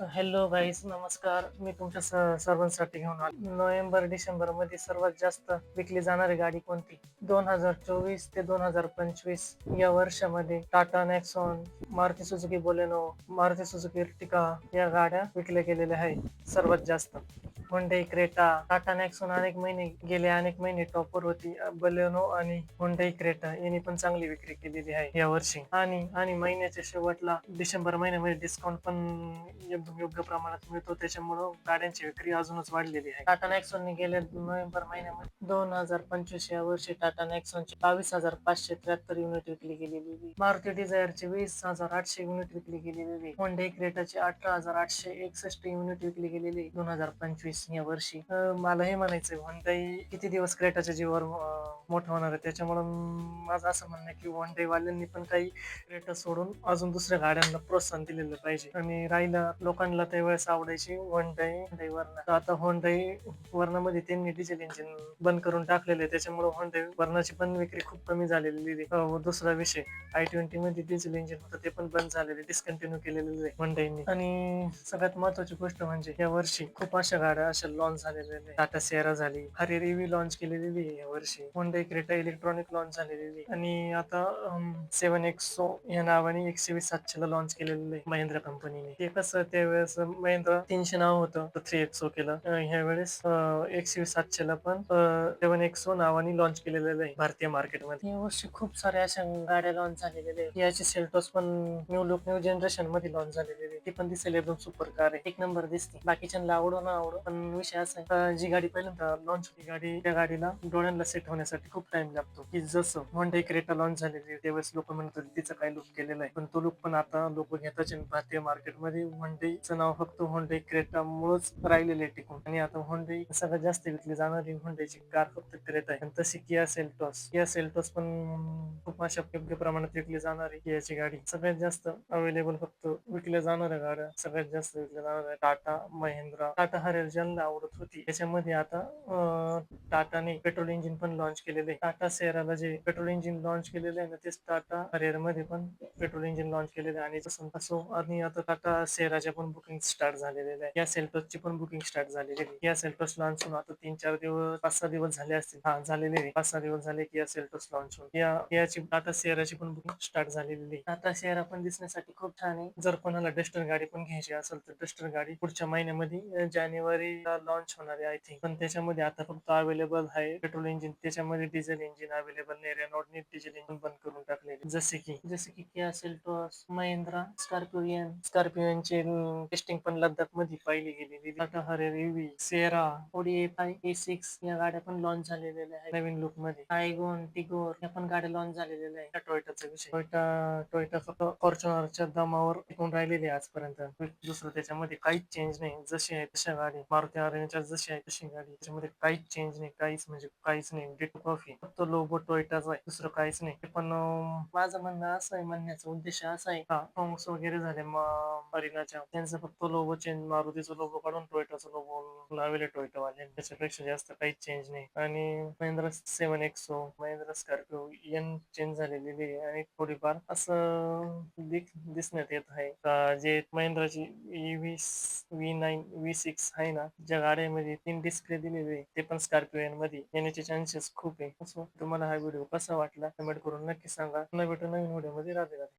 Hello गाईस नमस्कार. मी तुमच्या स- सर्वांसाठी घेऊन आलो. नोव्हेंबर डिसेंबरमध्ये सर्वात जास्त विकली जाणारी गाडी कोणती? दोन हजार चोवीस ते दोन हजार पंचवीस या वर्षामध्ये Tata Nexon Maruti Suzuki Baleno Maruti Suzuki Ertiga या गाड्या विकल्या गेलेल्या आहेत. सर्वात जास्त. हुंडई क्रेटा टाटा नॅक्सोन अनेक महिने गेले अनेक महिने टॉपवर होती. बलेनो आणि हुंडई क्रेटा यांनी पण चांगली विक्री केलेली आहे या वर्षी. आणि आणि महिन्याच्या शेवटला डिसेंबर महिन्यामध्ये डिस्काउंट पण एकदम योग्य प्रमाणात मिळतो. त्याच्यामुळं गाड्यांची विक्री अजूनच वाढलेली आहे. टाटा नेक्सॉनने गेल्या नोव्हेंबर महिन्यामध्ये दोन हजार पंचवीस या वर्षी टाटा नेक्सॉनची बावीस हजार पाचशे त्र्याहत्तर युनिट विकली गेलेली मारुती डिझायरची वीस हजार आठशे युनिट विकली गेलेली होंडे क्रेटाची अठरा हजार आठशे एकसष्ट युनिट विकली गेलेली दोन हजार पंचवीस या वर्षी. मला हे म्हणायचंय होंडाई किती दिवस क्रेटाच्या जीवावर अं, मोठा होणार आहे. त्याच्यामुळं माझं असं म्हणणं आहे की होंडाई वाल्यांनी पण काही रेट सोडून अजून दुसऱ्या गाड्यांना प्रोत्साहन दिलेलं पाहिजे. आणि राहिलं लोकांना त्यावेळेस आवडायची वन डे वर्ण. आता होंडाई वर्णामध्ये त्यांनी डिझेल इंजिन बंद करून टाकलेले आहे. त्याच्यामुळे होंडाई वर्णाची पण विक्री खूप कमी झालेली आहे. दुसरा विषय आय ट्वेंटी मध्ये डिझेल इंजिन होतं ते पण बंद झालेले डिस्कंटिन्यू केलेले आहे होंडाईने आणि सगळ्यात महत्वाची गोष्ट म्हणजे या वर्षी खूप अशा गाड्या अशा लॉन्च झालेल्या आहेत. टाटा सेरा झाली. हरियर इव्ही लॉन्च केलेली आहे या वर्षी. मध्ये क्रेटा इलेक्ट्रॉनिक लॉन्च झालेली आहे. आणि आता सेवन एक्सो या नावाने एकशे वीस सातशे ला लॉन्च केलेलं आहे महिंद्रा कंपनीने ते कसं त्यावेळेस महिंद्रा तीनशे नाव होतं थ्री एक्सो केलं. अं, ह्या वेळेस एकशे वीस सातशे ला पण सेवन एक्सो नावाने लॉन्च केलेलं आहे भारतीय मार्केटमध्ये या वर्षी खूप साऱ्या अशा गाड्या लॉन्च झालेल्या आहेत. याची सेल्टोस पण न्यू लुक न्यू जनरेशनमध्ये लॉन्च झालेली आहे ते पण दिसेल एकदम सुपर कार आहे. एक नंबर दिसते. बाकीच्यांना आवडो ना आवडो पण विषय असा आहे. जी गाडी पहिल्यांदा लॉन्च होती गाडी त्या गाडीला डोळ्यांना सेट होण्यासाठी खूप टाइम लागतो. की जसं होंडा क्रेटा लॉन्च झालेली त्यावेळेस लोक म्हणत होते तिचं काय लुक केलेलं आहे? पण तो लुक पण आता लोक घेताच भारतीय मार्केटमध्ये होंडेचं नाव फक्त होंडे क्रेटा मुळेच राहिलेले आहे टिकून. आणि आता होंडे सगळ्यात जास्त विकली जाणारी होंडेची कार फक्त क्रेटा आहे. आणि तशी किया सेल्टॉस किया सेल्टॉस पण खूप अशा योग्य प्रमाणात विकली जाणारी कियाची गाडी. सगळ्यात जास्त अवेलेबल फक्त विकल्या जाणाऱ्या गाड्या सगळ्यात जास्त विकल्या जाणाऱ्या टाटा महिंद्रा. टाटा हरियर ज्यांना आवडत होती. त्याच्यामध्ये आता टाटाने पेट्रोल इंजिन पण लॉन्च केलेले. आहे. टाटा सेराला जे पेट्रोल इंजिन लॉन्च केलेले आहे ना तेच टाटा हरियरमध्ये पण पेट्रोल इंजिन लॉन्च केलेले आहे. आणि असो आणि आता टाटा सेराच्या पण बुकिंग स्टार्ट झालेले आहे. या सेल्टसची पण बुकिंग स्टार्ट झालेली आहे. या सेल्टस लॉन्च होऊन आता तीन चार दिवस पाच सहा दिवस झाले असतील. हा झालेले पाच सहा दिवस झाले की या सेल्टस लॉन्च होऊन. या याची टाटा सेराची पण बुकिंग स्टार्ट झालेली आहे. टाटा सेरा पण दिसण्यासाठी खूप छान आहे. जर कोणाला डेस्टन गाडी पण घ्यायची असेल तर डस्टर गाडी पुढच्या महिन्यामध्ये जानेवारीला लॉन्च होणार आहे आय थिंक पण त्याच्यामध्ये आता फक्त अवेलेबल आहे पेट्रोल इंजिन त्याच्यामध्ये डिझेल इंजिन अवेलेबल नाही. रेनॉल्डने डिझेल इंजिन बंद करून टाकलेले जसे की जसे की Kia Seltos Mahindra Scorpio N स्कॉर्पिओनची testing पण लद्दाखमध्ये पाहिली गेलेली. Tata Harrier EV Sierra Audi A five A six या गाड्या पण लॉन्च झालेल्या आहेत नवीन लुकमध्ये आयगोन टिगोर या पण गाड्या लॉन्च झालेल्या आहेत. टोयोटाचा विषय. टोयोटा टोयोटा फक्त फॉर्च्युनरच्या दमावर टिकून राहिलेली आहे आजपर्यंत. दुसरं त्याच्यामध्ये काहीच चेंज नाही. जशी आहे तशा गाडी. मारुती आरेच्या जशी आहे तशी गाडी. त्याच्यामध्ये काहीच चेंज नाही. काहीच म्हणजे काहीच नाही. डेट कॉफी फक्त लोबो टोयोटाचा आहे. दुसरं काहीच नाही. पण माझं म्हणणं असं आहे म्हणण्याचा उद्देश असा आहे. का सॉंग्स वगैरे झाले. मरीनाच्या त्यांचं फक्त लोबो चेंज मारुतीचा लोगो काढून टोयोटाचा लोबो लावले टोयटावाले. त्याच्यापेक्षा जास्त काहीच चेंज नाही. आणि Mahindra seven XO Mahindra Scorpio N change झालेली आहे. आणि थोडीफार असं दिसण्यात येत आहे. का जे महिंद्राची V V nine V six आहे ना ज्या गाड्यामध्ये तीन डिस्प्ले दिलेले आहे ते पण स्कॉर्पिओ मध्ये. येण्याचे चान्सेस खूप आहे. असं तुम्हाला हा व्हिडिओ कसा वाटला कमेंट करून नक्की सांगा. पुन्हा भेटू नवीन व्हिडिओमध्ये. राधे राधे.